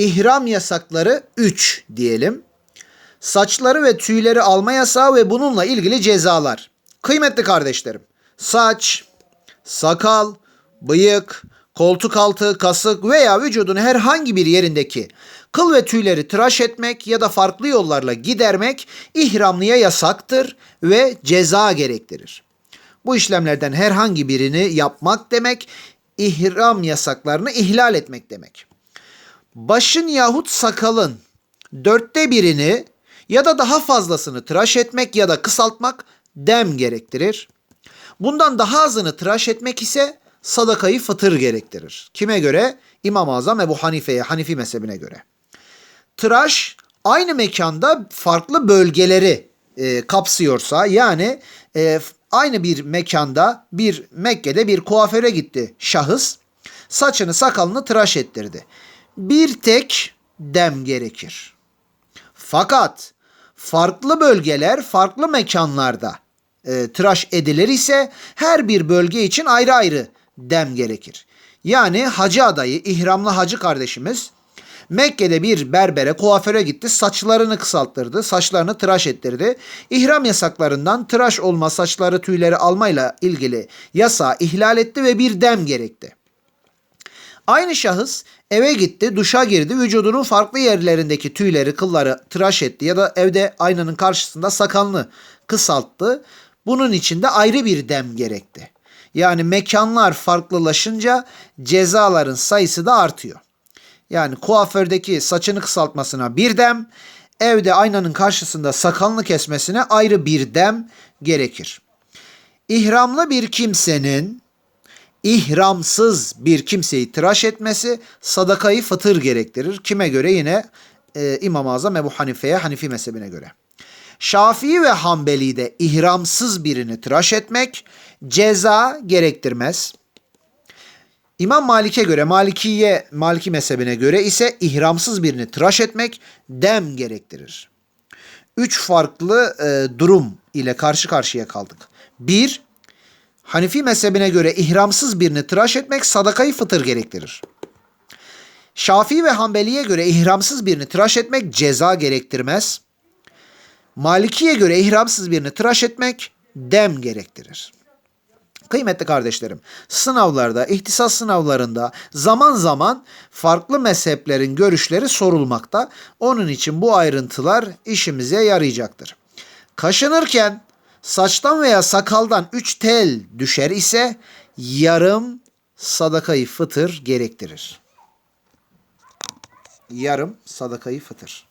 ihram yasakları 3 diyelim. Saçları ve tüyleri alma yasağı ve bununla ilgili cezalar. Kıymetli kardeşlerim, saç, sakal, bıyık, koltuk altı, kasık veya vücudun herhangi bir yerindeki kıl ve tüyleri tıraş etmek ya da farklı yollarla gidermek ihramlıya yasaktır ve ceza gerektirir. Bu işlemlerden herhangi birini yapmak demek, ihram yasaklarını ihlal etmek demek. Başın yahut sakalın dörtte birini ya da daha fazlasını tıraş etmek ya da kısaltmak dem gerektirir. Bundan daha azını tıraş etmek ise sadakayı fıtır gerektirir. Kime göre? İmam-ı Azam Ebu Hanife'ye, Hanifi mezhebine göre. Tıraş aynı mekanda farklı bölgeleri e, kapsıyorsa yani e, aynı bir mekanda bir Mekke'de bir kuaföre gitti şahıs saçını sakalını tıraş ettirdi. Bir tek dem gerekir. Fakat farklı bölgeler farklı mekanlarda e, tıraş edilir ise her bir bölge için ayrı ayrı dem gerekir. Yani hacı adayı, ihramlı hacı kardeşimiz Mekke'de bir berbere, kuaföre gitti, saçlarını kısalttırdı, saçlarını tıraş ettirdi. İhram yasaklarından tıraş olma, saçları, tüyleri almayla ilgili yasağı ihlal etti ve bir dem gerekti. Aynı şahıs eve gitti, duşa girdi, vücudunun farklı yerlerindeki tüyleri, kılları tıraş etti ya da evde aynanın karşısında sakalını kısalttı. Bunun için de ayrı bir dem gerekti. Yani mekanlar farklılaşınca cezaların sayısı da artıyor. Yani kuafördeki saçını kısaltmasına bir dem, evde aynanın karşısında sakalını kesmesine ayrı bir dem gerekir. İhramlı bir kimsenin ihramsız bir kimseyi tıraş etmesi sadakayı fıtır gerektirir. Kime göre yine e, İmam-ı Azam Ebu Hanife'ye, Hanifi mezhebine göre. Şafii ve Hanbeli'de ihramsız birini tıraş etmek ceza gerektirmez. İmam Malik'e göre, Malikiye, Maliki mezhebine göre ise ihramsız birini tıraş etmek dem gerektirir. Üç farklı e, durum ile karşı karşıya kaldık. Bir, Hanifi mezhebine göre ihramsız birini tıraş etmek sadakayı fıtır gerektirir. Şafii ve Hanbeli'ye göre ihramsız birini tıraş etmek ceza gerektirmez. Maliki'ye göre ihramsız birini tıraş etmek dem gerektirir. Kıymetli kardeşlerim, sınavlarda, ihtisas sınavlarında zaman zaman farklı mezheplerin görüşleri sorulmakta. Onun için bu ayrıntılar işimize yarayacaktır. Kaşınırken saçtan veya sakaldan 3 tel düşer ise yarım sadakayı fıtır gerektirir. Yarım sadakayı fıtır.